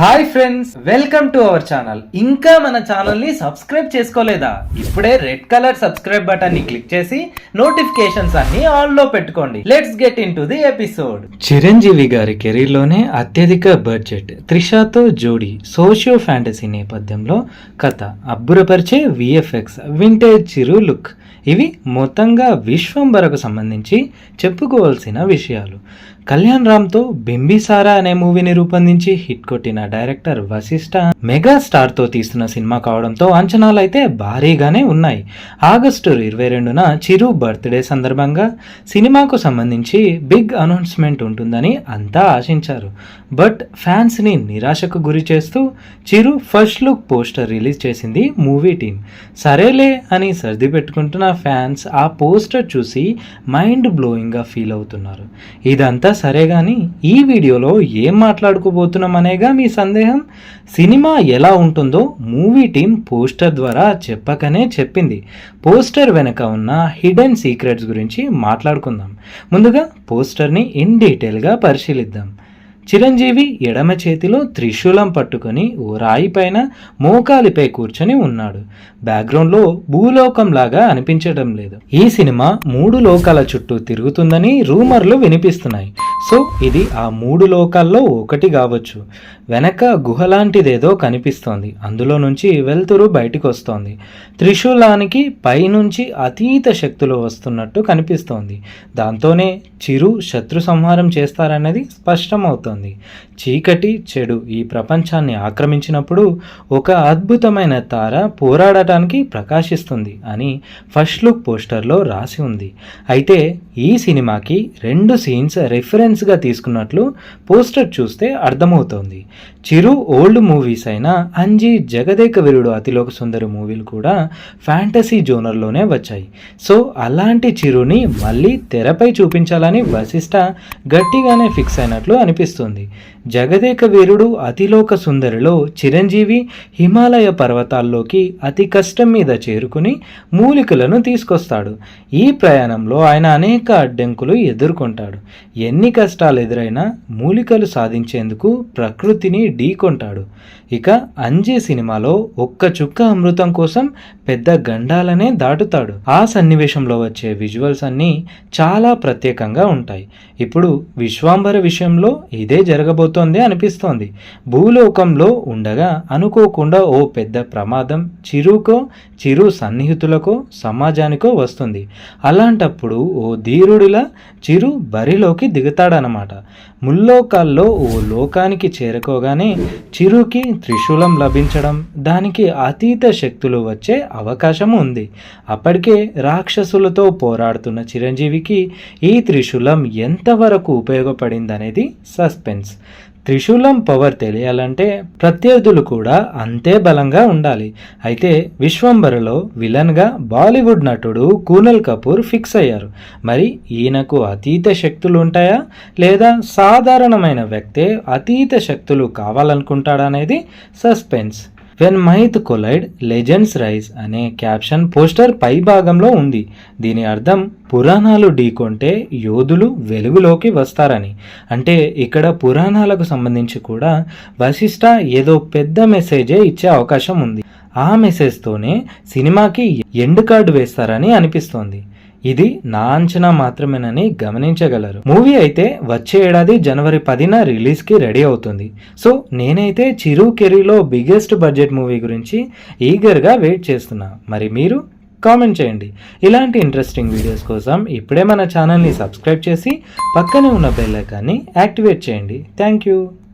Hi friends welcome to our channel. ఇంకా మన ఛానల్ని సబ్స్క్రైబ్ చేసుకోలేదా? ఇప్పుడే రెడ్ కలర్ సబ్స్క్రైబ్ బటన్ని క్లిక్ చేసి నోటిఫికేషన్స్ అన్ని ఆన్లో పెట్టుకోండి. Let's get into the episode Chiranjeevi garu కెరీర్లోనే అత్యధిక బడ్జెట్ త్రిషాతో జోడీ సోషియో ఫ్యాంటసీ నేపథ్యంలో కథ అబ్బురపరిచే విఎఫ్ఎక్స్ వింటేజ్ చిరు లుక్ ఇవి మొత్తంగా విశ్వంబరకు సంబంధించి చెప్పుకోవాల్సిన విషయాలు. కళ్యాణ్ రామ్తో బింబిసారా అనే మూవీని రూపొందించి హిట్ కొట్టిన డైరెక్టర్ వశిష్ఠ మెగా స్టార్తో తీస్తున్న సినిమా కావడంతో అంచనాలు అయితే భారీగానే ఉన్నాయి. ఆగస్టు ఇరవై రెండున చిరు బర్త్డే సందర్భంగా సినిమాకు సంబంధించి బిగ్ అనౌన్స్మెంట్ ఉంటుందని అంతా ఆశించారు. బట్ ఫ్యాన్స్ని నిరాశకు గురి చేస్తూ Chiru first look poster release చేసింది మూవీ టీం సరేలే అని సర్ది పెట్టుకుంటున్న ఫ్యాన్స్ ఆ పోస్టర్ చూసి మైండ్ బ్లోయింగ్గా ఫీల్ అవుతున్నారు. ఇదంతా సరే కానీ ఈ వీడియోలో ఏం మాట్లాడుకోబోతున్నాం అనేగా మీ సందేహం? సినిమా ఎలా ఉంటుందో మూవీ టీం పోస్టర్ ద్వారా చెప్పకనే చెప్పింది. పోస్టర్ వెనక ఉన్న హిడెన్ సీక్రెట్స్ గురించి మాట్లాడుకుందాం. ముందుగా పోస్టర్ని ఇన్ డీటెయిల్గా పరిశీలిద్దాం. చిరంజీవి ఎడమ చేతిలో త్రిశూలం పట్టుకొని ఓ రాయి పైన మోకాలిపై కూర్చొని ఉన్నాడు. బ్యాక్గ్రౌండ్లో భూలోకంలాగా అనిపించడం లేదు. ఈ సినిమా మూడు లోకాల చుట్టూ తిరుగుతుందని రూమర్లు వినిపిస్తున్నాయి. సో ఇది ఆ మూడు లోకాల్లో ఒకటి కావచ్చు. వెనక గుహ లాంటిదేదో కనిపిస్తోంది. అందులో నుంచి వెలుతురు బయటికి వస్తోంది. త్రిశూలానికి పైనుంచి అతీత శక్తులు వస్తున్నట్టు కనిపిస్తోంది. దాంతోనే చిరు శత్రు సంహారం చేస్తారన్నది స్పష్టమవుతోంది. చీకటి చెడు ఈ ప్రపంచాన్ని ఆక్రమించినప్పుడు ఒక అద్భుతమైన తార పోరాడటానికి ప్రకాశిస్తుంది అని ఫస్ట్ లుక్ పోస్టర్లో రాసి ఉంది. అయితే ఈ సినిమాకి రెండు సీన్స్ రిఫరెన్స్గా తీసుకున్నట్లు పోస్టర్ చూస్తే అర్థమవుతోంది. చిరు ఓల్డ్ మూవీస్ అయిన అంజీ జగదేక వీరుడు అతిలోక సుందరి మూవీలు కూడా ఫ్యాంటసీ జోనర్లోనే వచ్చాయి. సో అలాంటి చిరుని మళ్ళీ తెరపై చూపించాలని వశిష్ట గట్టిగానే ఫిక్స్ అయినట్లు అనిపిస్తుంది. జగదేక వీరుడు అతిలోక సుందరిలో చిరంజీవి హిమాలయ పర్వతాల్లోకి అతి కష్టం మీద చేరుకుని మూలికలను తీసుకొస్తాడు. ఈ ప్రయాణంలో ఆయన అనేక అడ్డంకులు ఎదుర్కొంటాడు. ఎన్ని కష్టాలు ఎదురైనా మూలికలు సాధించేందుకు ప్రకృతిని ఢీకొంటాడు. ఇక అంజీ సినిమాలో ఒక్క చుక్క అమృతం కోసం పెద్ద గండాలనే దాటుతాడు. ఆ సన్నివేశంలో వచ్చే విజువల్స్ అన్నీ చాలా ప్రత్యేకంగా ఉంటాయి. ఇప్పుడు విశ్వాంబర విషయంలో ఇదే జరగబోతోంది అనిపిస్తోంది. భూలోకంలో ఉండగా అనుకోకుండా ఓ పెద్ద ప్రమాదం చిరుకో చిరు సన్నిహితులకో సమాజానికో వస్తుంది. అలాంటప్పుడు ఓ ధీరుడిలా చిరు బరిలోకి దిగుతాడనమాట ముల్లోకాల్లో ఓ లోకానికి చేరుకోగానే చిరుకి త్రిశూలం లభించడం దానికి అతీత శక్తులు వచ్చే అవకాశం ఉంది. అప్పటికే రాక్షసులతో పోరాడుతున్న చిరంజీవికి ఈ త్రిశూలం ఎంతవరకు ఉపయోగపడిందనేది సస్పెన్స్. త్రిశూలం పవర్ తెలియాలంటే ప్రత్యర్థులు కూడా అంతే బలంగా ఉండాలి. అయితే విశ్వంబరలో విలన్గా బాలీవుడ్ నటుడు కూనల్ కపూర్ ఫిక్స్ అయ్యారు. మరి ఈయనకు అతీత శక్తులు ఉంటాయా? లేదా సాధారణమైన వ్యక్తే అతీత శక్తులు కావాలనుకుంటాడనేది suspense. When myth collide legends rise అనే క్యాప్షన్ పోస్టర్ పై భాగంలో ఉంది. దీని అర్థం పురాణాలు ఢీకొంటే యోధులు వెలుగులోకి వస్తారని. అంటే ఇక్కడ పురాణాలకు సంబంధించి కూడా వశిష్ట ఏదో పెద్ద మెసేజే ఇచ్చే అవకాశం ఉంది. ఆ మెసేజ్తోనే సినిమాకి ఎండ్ కార్డు వేస్తారని అనిపిస్తోంది. ఇది నా అంచనా మాత్రమేనని గమనించగలరు. మూవీ అయితే వచ్చే ఏడాది జనవరి పదిన రిలీజ్కి రెడీ అవుతుంది. సో నేనైతే చిరు కెరీలో బిగ్గెస్ట్ బడ్జెట్ మూవీ గురించి ఈగర్గా వెయిట్ చేస్తున్నా. మరి మీరు కామెంట్ చేయండి. ఇలాంటి ఇంట్రెస్టింగ్ వీడియోస్ కోసం ఇప్పుడే మన ఛానల్ని సబ్స్క్రైబ్ చేసి పక్కనే ఉన్న బెల్ ఐకాన్ని యాక్టివేట్ చేయండి. Thank you.